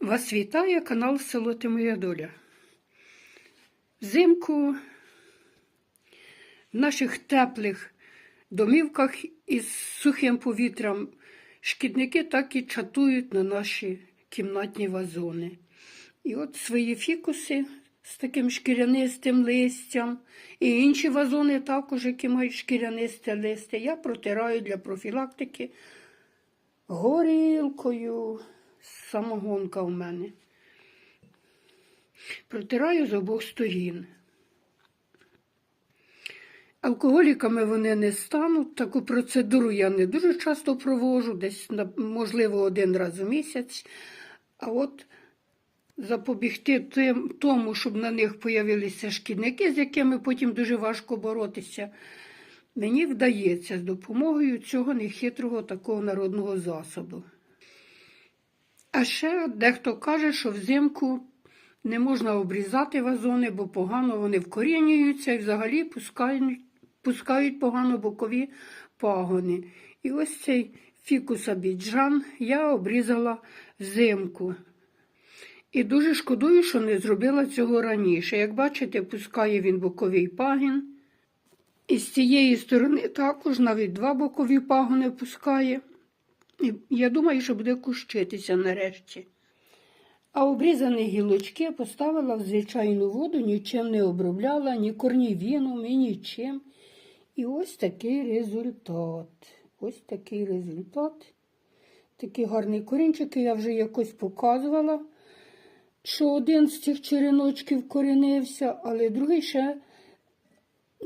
Вас вітає канал Село Моя Доля. Взимку в наших теплих домівках із сухим повітрям шкідники так і чатують на наші кімнатні вазони. І от свої фікуси з таким шкірянистим листям і інші вазони також, які мають шкірянисте листя, я протираю для профілактики горілкою. Самогонка у мене. Протираю з обох сторін. Алкоголіками вони не стануть. Таку процедуру я не дуже часто проводжу, десь, можливо, один раз у місяць. А от запобігти тим, тому, щоб на них появилися шкідники, з якими потім дуже важко боротися, мені вдається з допомогою цього нехитрого такого народного засобу. А ще дехто каже, що взимку не можна обрізати вазони, бо погано вони вкорінюються і взагалі пускають, пускають погано бокові пагони. І ось цей фікус абіджан я обрізала взимку. І дуже шкодую, що не зробила цього раніше. Як бачите, пускає він боковий пагін. І з цієї сторони також навіть два бокові пагони пускає. Я думаю, що буде кущитися нарешті. А обрізані гілочки поставила в звичайну воду, нічим не обробляла, ні корнівіном, і нічим. І ось такий результат. Ось такий результат. Такі гарні корінчики я вже якось показувала, що один з цих череночків корінився, але другий ще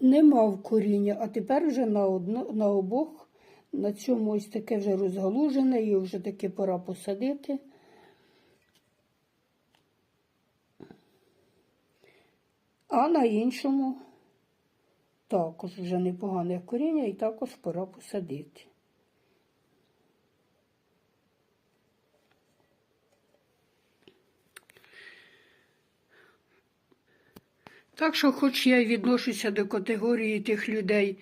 не мав коріння, а тепер вже на, одно, на обох. На цьому ось таке вже розгалужене, і вже таки пора посадити. А на іншому також вже непогане коріння і також пора посадити. Так що, хоч я й відношуся до категорії тих людей,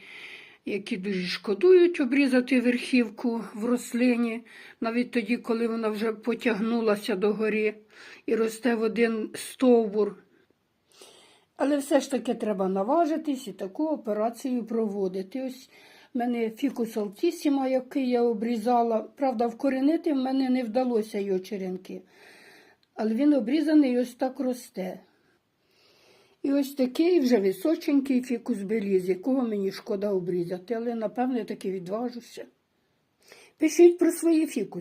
які дуже шкодують обрізати верхівку в рослині, навіть тоді, коли вона вже потягнулася до гори і росте в один стовбур. Але все ж таки треба наважитись і таку операцію проводити. Ось в мене фікус алтісіма, який я обрізала. Правда, вкоренити в мене не вдалося його черенки. Але він обрізаний і ось так росте. І ось такий вже височенький фікус беліз, якого мені шкода обрізати, але напевне таки відважуся. Пишіть про свої фікуси.